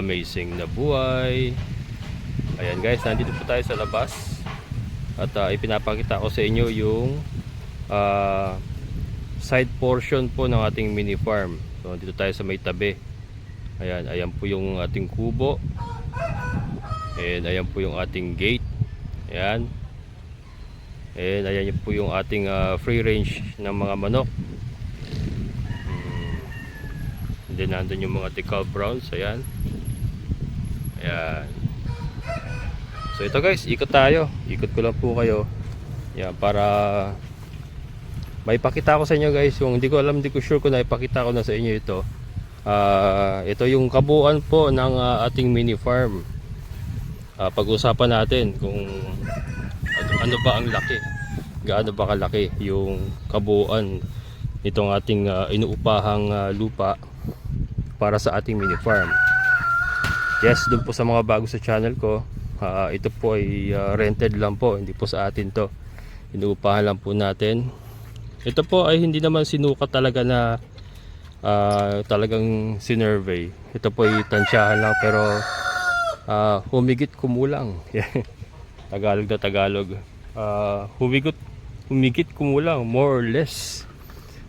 amazing na buhay. Ayan guys, nandito po tayo sa labas. At ah, ipinapakita ko sa inyo yung ah, side portion po ng ating mini farm. So dito tayo sa may tabi. Ayan, ayan po yung ating kubo. And ayan po yung ating gate. Ayan. And ayan po yung ating ah, free range ng mga manok. Hmm. And then nandun yung mga decal browns. Ayan. Ayan. So ito guys, ikot tayo. Ikot ko lang po kayo. Yan, para may pakita ko sa inyo guys yung hindi ko alam, hindi ko sure kung naipakita ko na sa inyo ito. Ah, ito yung kabuuan po ng ah, ating mini farm. Ah, pag-usapan natin kung ano, ano ba ang laki. Gaano ba kalaki yung kabuuan nitong ating ah, inuupahang ah, lupa para sa ating mini farm. Yes, doon po sa mga bago sa channel ko, ah, ito po ay ah, rented lang po, hindi po sa atin to. Inuupahan lang po natin. Ito po ay hindi naman sinukat talaga na ah, talagang sinurvey. Ito po ay tansyahan lang pero ah, humigit kumulang. Tagalog na Tagalog. Ah, humigit, humigit kumulang, more or less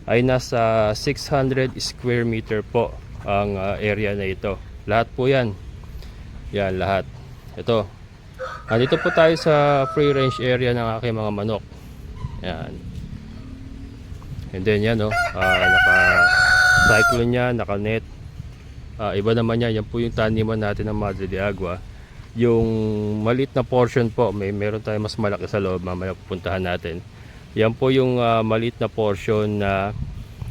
ay nasa 600 square meter po ang ah, area na ito. Lahat po yan. Yan, lahat. Ito. Nandito po tayo sa free range area ng aking mga manok. Yan. And then yan, no. ah naka cyclone niya, naka net. Ah, iba naman yan. Yan po yung taniman natin ng Madre de Agua. Yung maliit na portion po, may meron tayo mas malaki sa loob. Mamaya pupuntahan natin. Yan po yung ah, maliit na portion na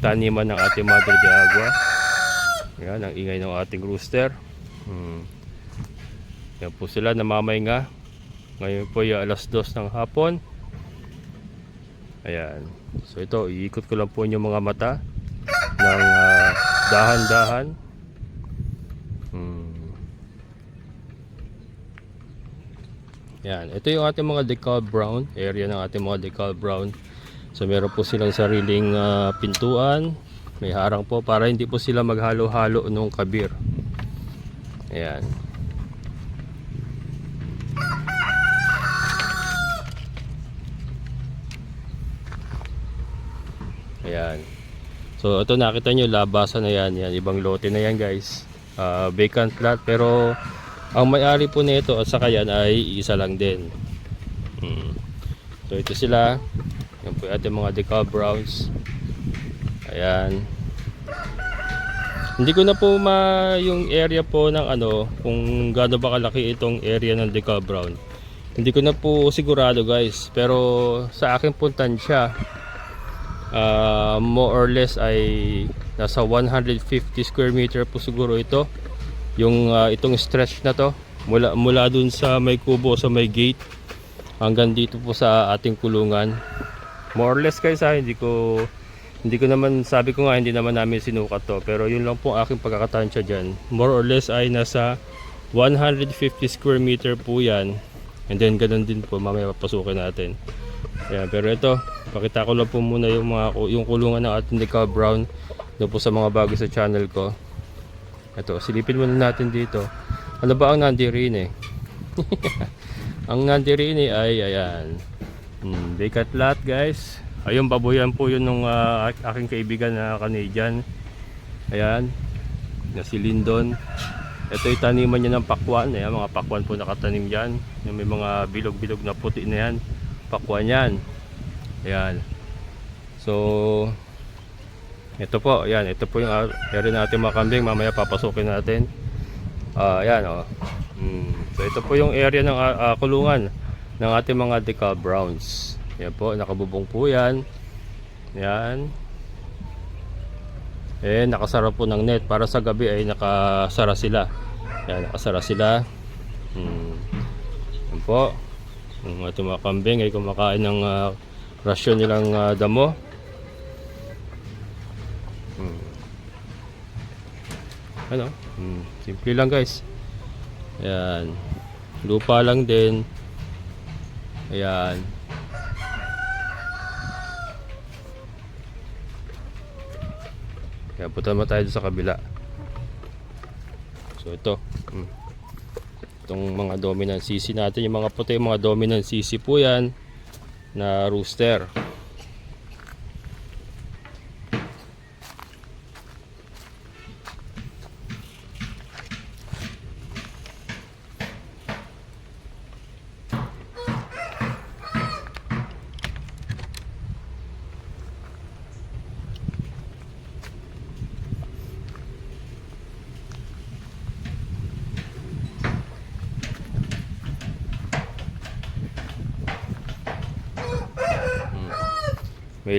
taniman ng ating Madre de Agua. Yan, ang ingay ng ating rooster. Hmm. Yan po sila namamay nga. Ngayon po ay alas dos ng hapon. Ayan. So ito, iikot ko lang po yung mga mata ng ah, dahan-dahan. Hmm. Yan. Ito yung ating mga decal brown. Area ng ating mga decal brown. So meron po silang sariling ah, pintuan. May harang po para hindi po sila maghalo-halo nung kabir. Ayan. So ito nakita nyo labasan na yan. yan ibang lote na yan guys. Ah, vacant lot pero ang may-ari po nito at saka yan ay isa lang din. Hmm. So ito sila. Yan po ating mga decal browns. Ayan. Hindi ko na po ma yung area po ng ano kung gaano ba kalaki itong area ng decal brown. Hindi ko na po sigurado guys pero sa akin po tansya uh, more or less ay nasa 150 square meter po siguro ito. Yung ah, itong stretch na to mula mula dun sa may kubo sa may gate hanggang dito po sa ating kulungan. More or less guys ha hindi ko hindi ko naman sabi ko nga hindi naman namin sinukat to. Pero yun lang po ang aking pagkakatansya dyan. More or less ay nasa 150 square meter po yan. And then ganun din po mamaya papasukin natin. Ayan, pero ito, pakita ko lang po muna yung mga yung kulungan ng ating decal brown doon po sa mga bago sa channel ko. Ito, silipin muna natin dito. Ano ba ang nandirin eh? ang nandirin eh ay ayan. Hmm, vacant lot guys. Ayun, baboyan po yun ng aking kaibigan na Canadian. Ayan, na si Lindon. Ito yung taniman niya ng pakwan. Ayan, mga pakwan po nakatanim dyan. Yung may mga bilog-bilog na puti na yan pakwan yan ayan. So ito po ayan ito po yung area natin mga kambing. Mamaya papasukin natin. Ah ayan oh. hmm. so ito po yung area ng ah, kulungan ng ating mga decal browns. Ayan po nakabubong po yan. Ayan. Eh nakasara po ng net. Para sa gabi ay nakasara sila. Ayan nakasara sila. Hmm. ayan po. Ang ating mga kambing ay kumakain ng ah, rasyon nilang ah, damo. Hmm. Ano? Hmm. Simple lang guys. Ayan. Lupa lang din. Ayan. Kaya punta naman tayo sa kabila. So ito. Mm. Itong mga dominant CC natin, yung mga puti, yung mga dominant CC po yan na rooster.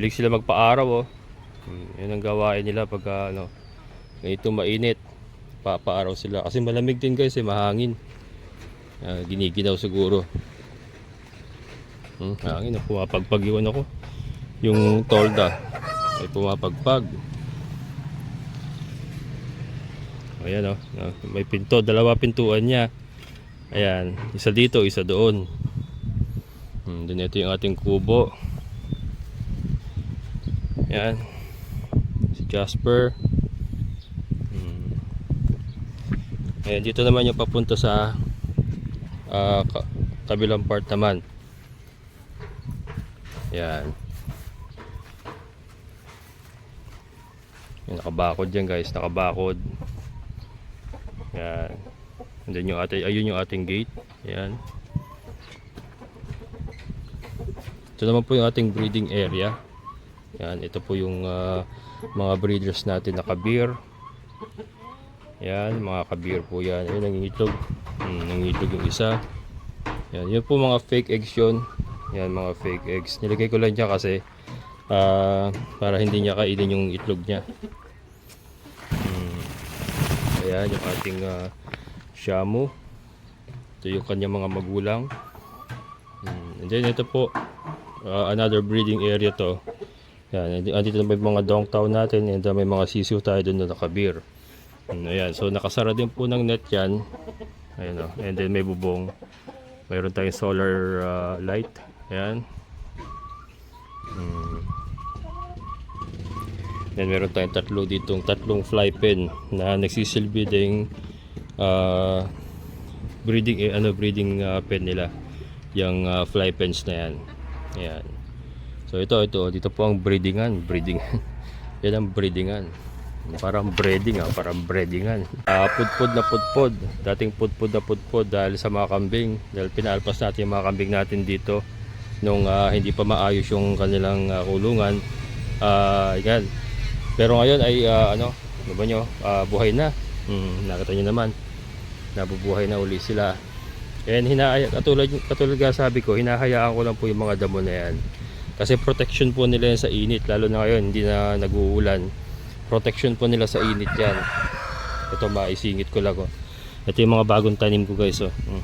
Mahilig sila magpa-araw oh. Yun ang gawain nila pag ano, ganito mainit. Papaaraw sila. Kasi malamig din guys eh, mahangin. Ah, giniginaw siguro. Hmm, hangin, oh, pumapagpag yun ako. Yung tolda ay pumapagpag. Ayan oh, ah, may pinto, dalawa pintuan niya. Ayan, isa dito, isa doon. Hmm, din ito yung ating kubo. Yan. Si Jasper. Hmm. Ayan, dito naman yung papunta sa ka- kabilang part naman. Yan. Yung nakabakod dyan guys, nakabakod. Yan. And then yung ating, ayun yung ating gate. Yan. Ito naman po yung ating breeding area. Yan, ito po yung ah, mga breeders natin na kabir. Yan, mga kabir po yan. Ayun, nangingitlog. Hmm, nangingitlog yung isa. Yan, yun po mga fake eggs yun. Yan, mga fake eggs. Nilagay ko lang dyan kasi ah, para hindi niya kainin yung itlog niya. Hmm. Ayan, yung ating ah, shamu. Ito yung kanyang mga magulang. Hmm, And then ito po, ah, another breeding area to. Yan, andi- andito na may mga dongtaw natin and uh, may mga sisiw tayo doon na nakabir. Mm, Ayan, so nakasara din po ng net yan. Ayan o, and then may bubong. Mayroon tayong solar uh, light. Ayan. Mm. Then meron tayong tatlo ditong tatlong fly pen na nagsisilbi ding uh, breeding eh, ano breeding uh, pen nila yung uh, fly pens na yan ayan So ito, ito, dito po ang breedingan, breedingan. Yan ang breedingan. Parang breeding ah, parang breedingan. Ah, pudpud na pudpud. Dating pudpud na pudpud dahil sa mga kambing. Dahil pinaalpas natin yung mga kambing natin dito nung ah, hindi pa maayos yung kanilang ah, kulungan. Ah, yan. Pero ngayon ay ah, ano, ano ba nyo? Ah, buhay na. Hmm, nakita nyo naman. Nabubuhay na uli sila. And hinahaya, katulad, katulad nga sabi ko, hinahayaan ko lang po yung mga damo na yan. Kasi protection po nila yan sa init, lalo na ngayon, hindi na nag-uulan. Protection po nila sa init yan. Ito maisingit ko lang. Oh. Ito yung mga bagong tanim ko guys. Oh. Mm.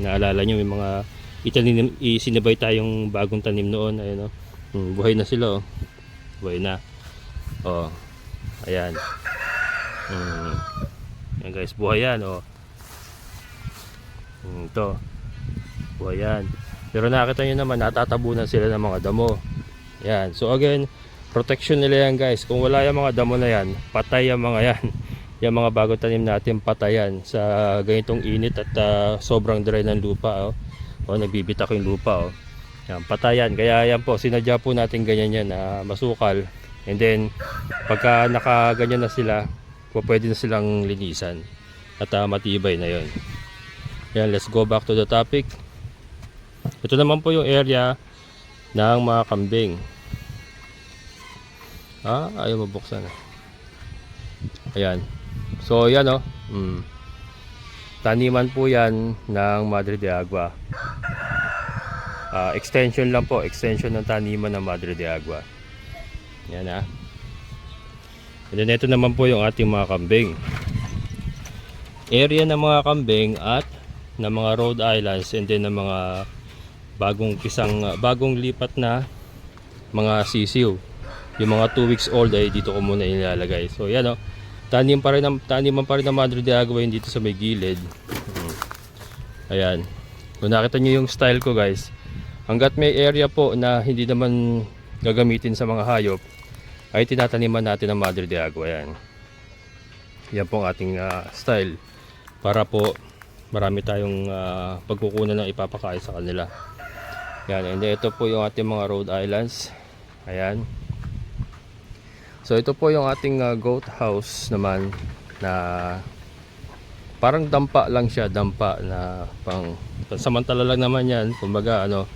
Naalala nyo, may mga itanim, isinabay tayong bagong tanim noon. Ayun, oh. Mm, buhay na sila. Oh. Buhay na. Oh. Ayan. Mm. Yan guys, buhay yan. Oh. Mm, ito. Buhay yan. Pero nakita nyo naman, natatabunan sila ng mga damo. Yan. So again, protection nila yan guys. Kung wala yung mga damo na yan, patay yung mga yan. Yung mga bagong tanim natin, patay yan sa ganitong init at ah, sobrang dry ng lupa. Oh. O, nagbibitak yung lupa. Oh. Yan, patayan. Kaya yan po, sinadya po natin ganyan yan na masukal. And then, pagka nakaganyan na sila, pwede na silang linisan. At ah, matibay na yon. Yan, let's go back to the topic. Ito naman po yung area ng mga kambing. Ah, ayaw mabuksan. Ayan. So, yan oh. Mm. Taniman po yan ng Madre de Agua. Ah, extension lang po. Extension ng taniman ng Madre de Agua. Yan ah. And then ito naman po yung ating mga kambing. Area ng mga kambing at ng mga Rhode Islands and then ng mga bagong pisang bagong lipat na mga sisiw. Yung mga 2 weeks old ay dito ko muna ilalagay. So yan oh. Tanim pa rin ng taniman pa rin ng Madre de Agua yun dito sa may gilid. Hmm. Ayan. Kung nakita niyo yung style ko guys, hanggat may area po na hindi naman gagamitin sa mga hayop, ay tinataniman natin ng Madre de Agua yan. Yan po ang ating ah, style. para po marami tayong ah, pagkukunan ng ipapakain sa kanila. Yan, and ito po yung ating mga Rhode Islands. Ayan. So ito po yung ating ah, goat house naman na parang dampa lang siya, dampa na pang samantala lang naman yan. Kumbaga ano,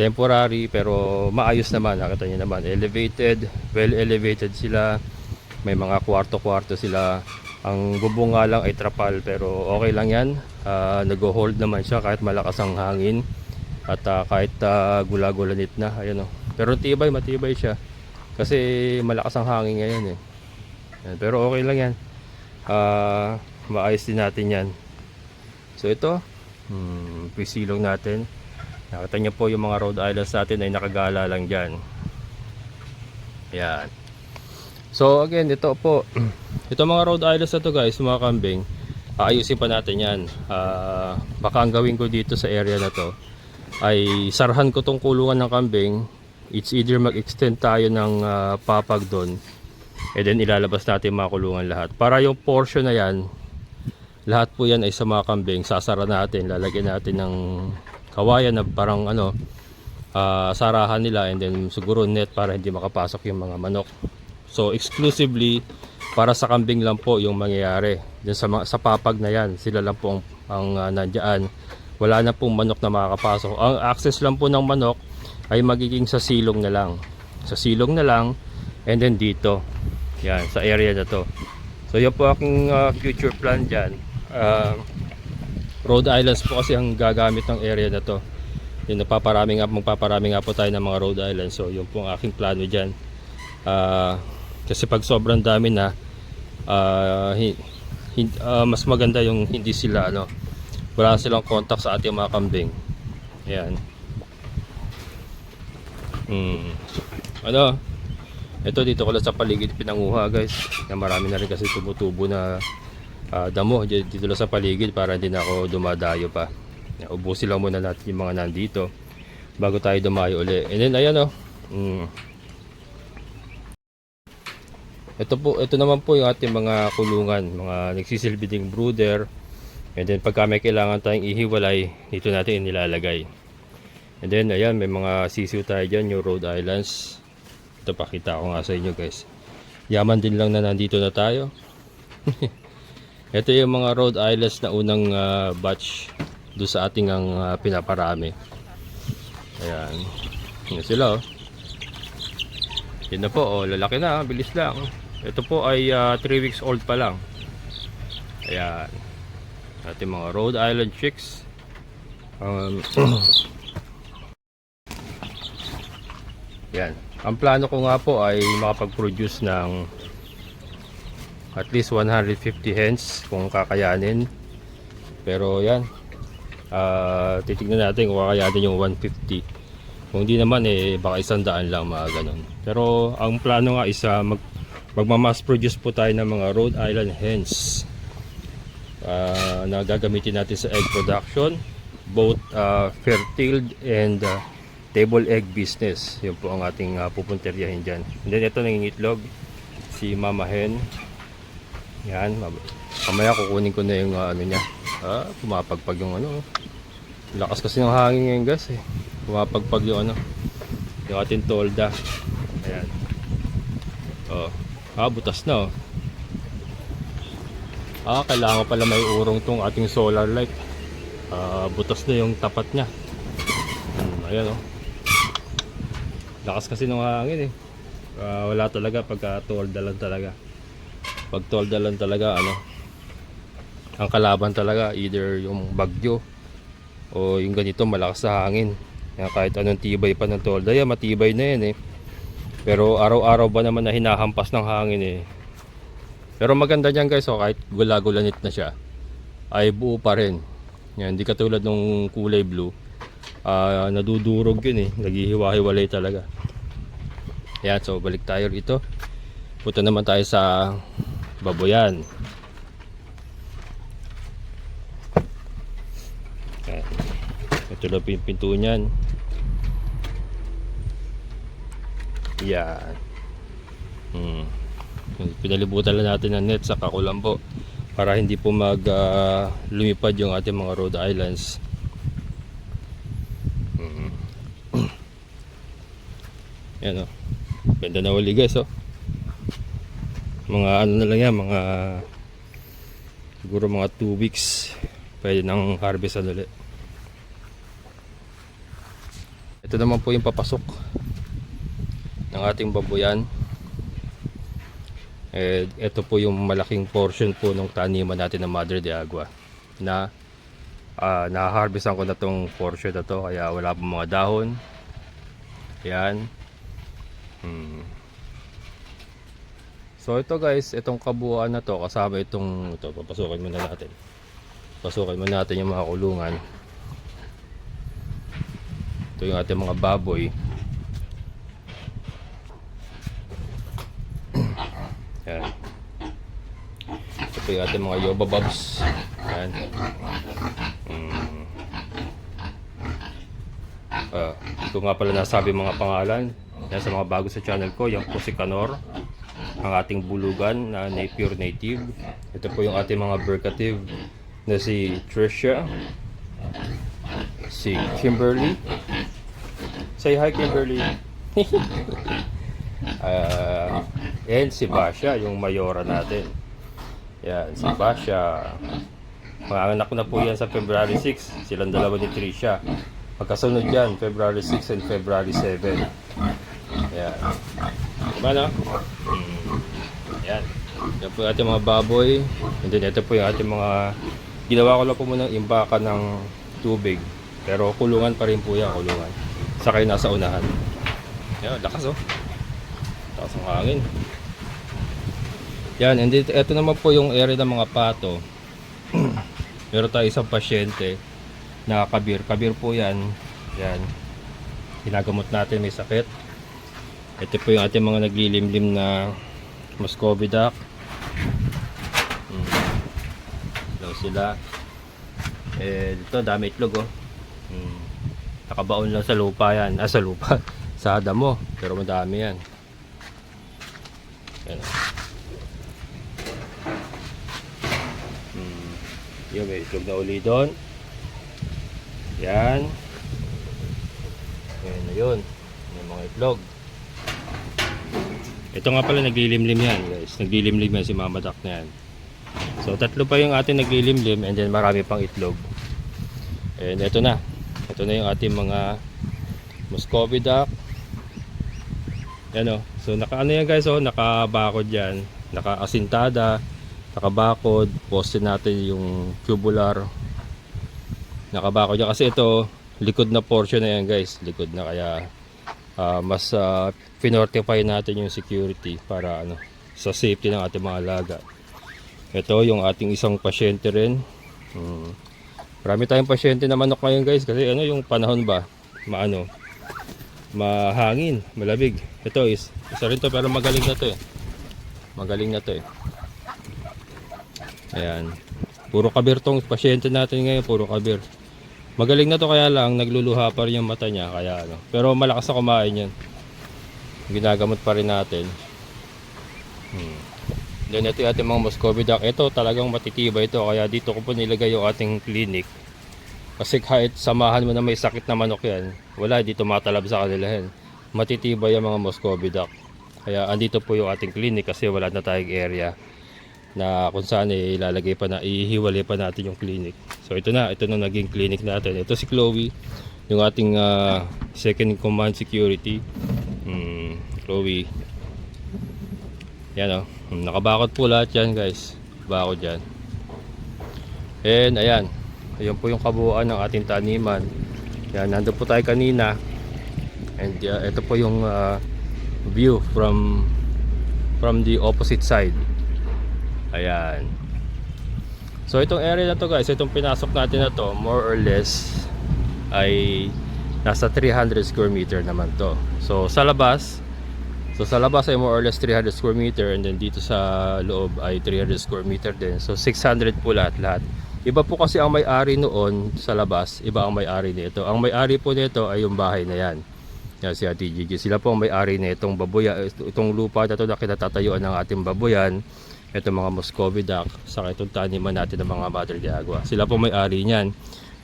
temporary pero maayos naman. Nakita niyo naman, elevated, well elevated sila. May mga kwarto-kwarto sila. Ang bubong nga lang ay trapal pero okay lang yan. Ah, nag-hold naman siya kahit malakas ang hangin. At ah, kahit uh, gula-gulanit na, ayan o. Pero tibay, matibay siya. Kasi malakas ang hangin ngayon eh. Yan, pero okay lang yan. Ah, maayos din natin yan. So ito, hmm, pisilong natin. Nakita niyo po yung mga Rhode Islands natin ay nakagala lang dyan. Yan. So again, ito po. Ito mga Rhode Islands na to guys, mga kambing. Aayusin pa natin yan. Ah, baka ang gawin ko dito sa area na to ay sarhan ko tong kulungan ng kambing. It's either mag-extend tayo ng ah, papag doon and then ilalabas natin mga kulungan lahat. Para yung portion na yan, lahat po yan ay sa mga kambing. Sasara natin, lalagyan natin ng kawayan na parang ano, ah, sarahan nila and then siguro net para hindi makapasok yung mga manok. So exclusively para sa kambing lang po yung mangyayari. Diyan sa sa papag na yan, sila lang po ang, ang ah, nandyan. Wala na pong manok na makakapasok. Ang access lang po ng manok ay magiging sa silong na lang. Sa silong na lang and then dito. Yan, sa area na to. So yun po aking ah, future plan dyan. Ah, Rhode Islands po kasi ang gagamit ng area na to. Yung napaparami nga, magpaparami nga po tayo ng mga Rhode Islands. So yun po ang aking plano dyan. Ah, kasi pag sobrang dami na, ah, hi- hin- ah, mas maganda yung hindi sila ano, wala silang contact sa ating mga kambing. Ayan. Hmm. Ano? Ito dito ko lang sa paligid pinanguha guys. Na marami na rin kasi tumutubo na ah, damo dito lang sa paligid para hindi na ako dumadayo pa. Ubusin lang muna natin yung mga nandito bago tayo dumayo uli. And then ayan oh. Mm. Ito po, ito naman po yung ating mga kulungan, mga nagsisilbi ding brooder. And then pagka may kailangan tayong ihiwalay, dito natin inilalagay. And then ayan, may mga sisiw tayo dyan, yung Rhode Islands. Ito pakita ko nga sa inyo guys. Yaman din lang na nandito na tayo. Ito yung mga Rhode Islands na unang ah, batch do sa ating ang ah, pinaparami. Ayan. Yan sila oh. Yan na po, oh, lalaki na, bilis lang. Ito po ay 3 weeks old pa lang. Ayan. Ating mga Rhode Island chicks. Um, yan. Ang plano ko nga po ay makapag-produce ng at least 150 hens kung kakayanin. Pero yan. ah titignan natin kung kakayanin yung 150. Kung hindi naman eh baka isang daan lang mga ganun. Pero ang plano nga is ah, mag magmamass produce po tayo ng mga Rhode Island hens. Ah, na gagamitin natin sa egg production, both ah, fertiled and ah, table egg business. Yun po ang ating uh, pupunteryahin dyan. And then ito nangingitlog si Mama Hen. Yan, mam- mamaya kukunin ko na yung ah, ano niya. Ah, pumapagpag yung ano. Lakas kasi ng hangin ngayon guys eh. Pumapagpag yung ano. Yung ating tolda. Ayan. Oh. Ah, butas na oh. Ah, kailangan pala may urong tong ating solar light. Ah, butas na yung tapat niya. Hmm, ayan oh. Lakas kasi ng hangin eh. Ah, wala talaga pagka tolda lang talaga. Pag tolda lang talaga ano. Ang kalaban talaga either yung bagyo o yung ganito malakas sa hangin. Kaya kahit anong tibay pa ng tolda, yan matibay na yan eh. Pero araw-araw ba naman na hinahampas ng hangin eh. Pero maganda niyan guys, oh, kahit gula-gulanit na siya, ay buo pa rin. Yan, hindi katulad nung kulay blue. Ah, nadudurog yun eh. Naghihiwa-hiwalay talaga. Yan, so balik tayo rito. Punta naman tayo sa baboyan. Yan. Ito na pinto niyan. Yan. Hmm. Pinalibutan lang natin ng net sa kakulambo para hindi po mag ah, lumipad yung ating mga Rhode Islands. Yan o. Ganda na uli guys oh. Mga ano na lang yan, mga siguro mga 2 weeks pwede nang harvest ulit. Ito naman po yung papasok ng ating babuyan. Eh, ito po yung malaking portion po ng taniman natin ng Madre de Agua na uh, na-harvestan ko na tong portion na to kaya wala pong mga dahon. Yan. Hmm. So ito guys, itong kabuuan na to kasama itong ito papasukin muna natin. Pasukin muna natin yung mga kulungan. Ito yung ating mga baboy. Yan. Ito yung ating mga yoba bobs. Yan. Mm. Ah, ito nga pala nasabi mga pangalan. Yan sa mga bago sa channel ko. Yan po si Kanor. Ang ating bulugan na pure native. Ito po yung ating mga berkative na si Tricia. Si Kimberly. Say hi Kimberly. Ah, and si Basha, yung mayora natin. Yan, si Basha. Mga anak na po yan sa February 6. Silang dalawa ni Tricia. Magkasunod yan, February 6 and February 7. Yan. Diba no? Hmm. Yan. Yan po yung ating mga baboy. And then ito po yung ating mga... Ginawa ko lang po muna imbaka ng tubig. Pero kulungan pa rin po yan, kulungan. Sakay nasa unahan. Yan, lakas oh. Lakas ng hangin. Yan, and ito, ito naman po yung area ng mga pato. Meron tayo isang pasyente na kabir. Kabir po yan. Yan. Ginagamot natin may sakit. Ito po yung ating mga naglilimlim na Muscovy duck. Hmm. Hello sila. Eh, dito dami itlog oh. Hmm. Nakabaon lang sa lupa yan. Ah, sa lupa. sa damo. Pero madami yan. Yan. oh. Hmm. Yun, may itlog na uli doon. Yan. Yan na yun. May mga itlog. Ito nga pala naglilimlim yan guys. Naglilimlim yan si Mama Duck na yan. So tatlo pa yung ating naglilimlim and then marami pang itlog. And ito na. Ito na yung ating mga Muscovy Duck. Yan o. So naka ano yan guys oh, nakabakod yan. Naka-asintada, nakabakod, poste natin yung tubular. Nakabakod yan kasi ito likod na portion na yan guys. Likod na kaya ah, mas uh, finortify natin yung security para ano sa safety ng ating mga alaga. Ito yung ating isang pasyente rin. Hmm. Marami tayong pasyente na manok ngayon guys kasi ano yung panahon ba? Maano? Mahangin, malabig. Ito is isa rin to pero magaling na to eh. Magaling na to eh. Ayan. Puro kabir tong pasyente natin ngayon, puro kabir. Magaling na to kaya lang nagluluha pa rin yung mata niya kaya ano. Pero malakas na kumain yan. Ginagamot pa rin natin. Hmm. Then ito yung ating mga Muscovy duck. Ito talagang matitibay ito kaya dito ko po nilagay yung ating clinic. Kasi kahit samahan mo na may sakit na manok yan, wala dito matalab sa kanila yan. Matitibay yung mga Muscovy duck. Kaya andito po yung ating clinic kasi wala na tayong area na kung saan eh, ilalagay pa na ihiwalay pa natin yung clinic. So ito na, ito na naging clinic natin. Ito si Chloe, yung ating ah, second command security. Hmm, Chloe. Yan oh. Hmm, Nakabakod po lahat yan guys. Bakod yan. And ayan. Ayan po yung kabuuan ng ating taniman. Yan, nandun po tayo kanina. And uh, ito po yung ah, view from from the opposite side. Ayan. So itong area na to guys, itong pinasok natin na to, more or less ay nasa 300 square meter naman to. So sa labas, so sa labas ay more or less 300 square meter and then dito sa loob ay 300 square meter din. So 600 po lahat-lahat. Iba po kasi ang may-ari noon sa labas, iba ang may-ari nito. Ang may-ari po nito ay yung bahay na yan. Yan si Ate Gigi. Sila po ang may-ari na itong itong lupa na ito na kinatatayuan ng ating baboyan. Ito mga Muscovy duck, saka itong taniman natin ng mga Mother de Agua. Sila po may-ari niyan.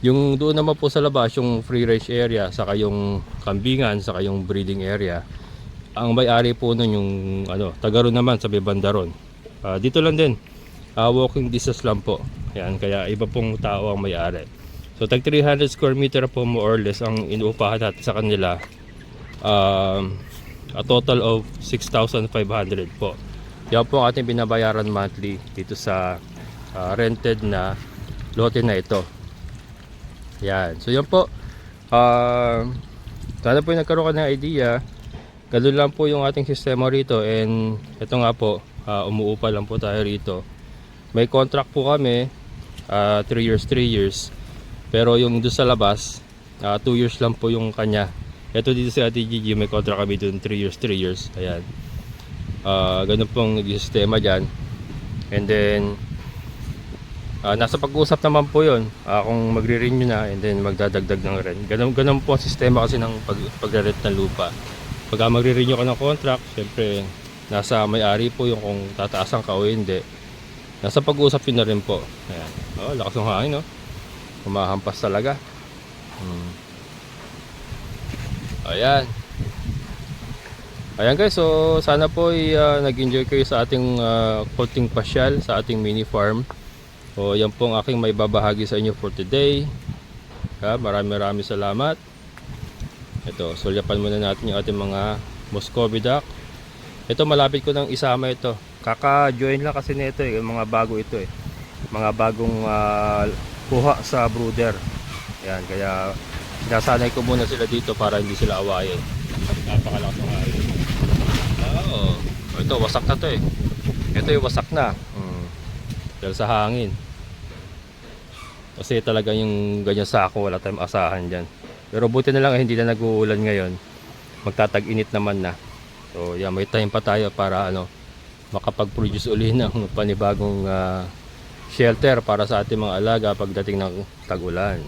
Yung doon naman po sa labas, yung free range area, saka yung kambingan, saka yung breeding area. Ang may-ari po nun yung ano, tagaron naman sa may banda ron. Ah, dito lang din. Ah, walking distance lang po. Yan, kaya iba pong tao ang may-ari. So tag 300 square meter po more or less ang inuupahan natin sa kanila. Um, a total of 6,500 po. Yan po ang ating binabayaran monthly dito sa ah, rented na lote na ito. Yan. So yan po. Um, sana po nagkaroon ka ng idea. Ganun lang po yung ating sistema rito and ito nga po, ah, umuupa lang po tayo rito. May contract po kami, 3 years, 3 years. Pero yung doon sa labas, 2 years lang po yung kanya. Ito dito sa Ate Gigi, may contract kami doon 3 years, 3 years. Ayan. Ah, ganun pong sistema dyan. And then, ah, nasa pag-uusap naman po yun. Ah, kung magre-renew na and then magdadagdag ng rent. Ganun, ganun po ang sistema kasi ng pag, pagre-rent ng lupa. Pagka magre-renew ka ng contract, syempre, nasa may-ari po yung kung tataasan ka o hindi. Nasa pag-uusap yun na rin po. Ayan. Oh, lakas ng hangin, no? Humahampas talaga. Hmm. Ayan. Ayan guys, so sana po ay ah, nag-enjoy kayo sa ating uh, konting pasyal sa ating mini farm. So yan po ang aking may babahagi sa inyo for today. Ha, marami marami salamat. Ito, sulyapan muna natin yung ating mga Muscovy duck. Ito malapit ko nang isama ito. Kaka-join lang kasi nito eh, mga bago ito eh. Mga bagong ah, kuha sa brooder. Yan, kaya sinasanay ko muna sila dito para hindi sila awayin. Napakalakas ng hangin. Oo. Ito, wasak na to eh. Ito yung wasak na. Hmm. Dahil sa hangin. Kasi talaga yung ganyan sako, wala tayong asahan dyan. Pero buti na lang eh, hindi na nag-uulan ngayon. Magtatag-init naman na. So, yeah, may time pa tayo para ano, makapag-produce uli ng panibagong ah, shelter para sa ating mga alaga pagdating ng tag-ulan.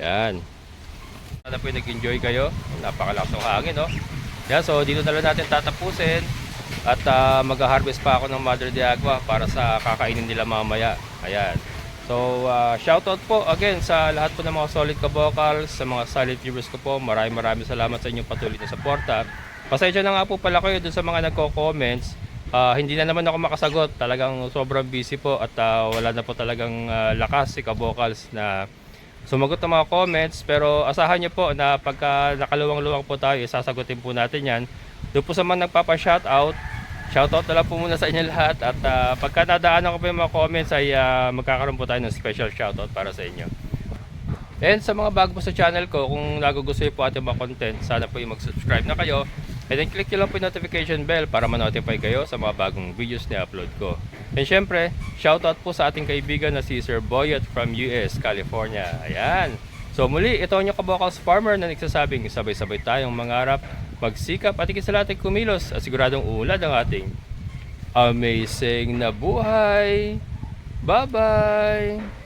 Yan. Sana po nag-enjoy kayo. Napakalakas ng hangin, no? Yan, so dito na lang natin tatapusin. At ah, mag-harvest pa ako ng Mother de Agua para sa kakainin nila mamaya. Ayan. So, ah, shoutout po again sa lahat po ng mga solid kabokals, sa mga solid viewers ko po. Maraming maraming salamat sa inyong patuloy na suporta. Pasensya na nga po pala kayo dun sa mga nagko-comments. Ah, hindi na naman ako makasagot. Talagang sobrang busy po at ah, wala na po talagang ah, lakas si kabokals na sumagot ng mga comments. Pero asahan nyo po na pagka nakaluwang-luwang po tayo sasagutin po natin yan. Doon po sa mga nagpapa-shoutout shoutout na lang po muna sa inyo lahat. At ah, pagka nadaanan ko po yung mga comments ay ah, magkakaroon po tayo ng special shoutout para sa inyo. And sa mga bago po sa channel ko kung nagugustuhan po ating mga content sana po yung mag-subscribe na kayo and then click nyo lang po yung notification bell para ma-notify kayo sa mga bagong videos na upload ko and syempre shoutout po sa ating kaibigan na si Sir Boyet from US, California ayan So muli, ito ang inyong kabokals farmer na nagsasabing sabay-sabay tayong mangarap, magsikap at higit sa ay kumilos at siguradong uulad ang ating amazing na buhay. Bye-bye!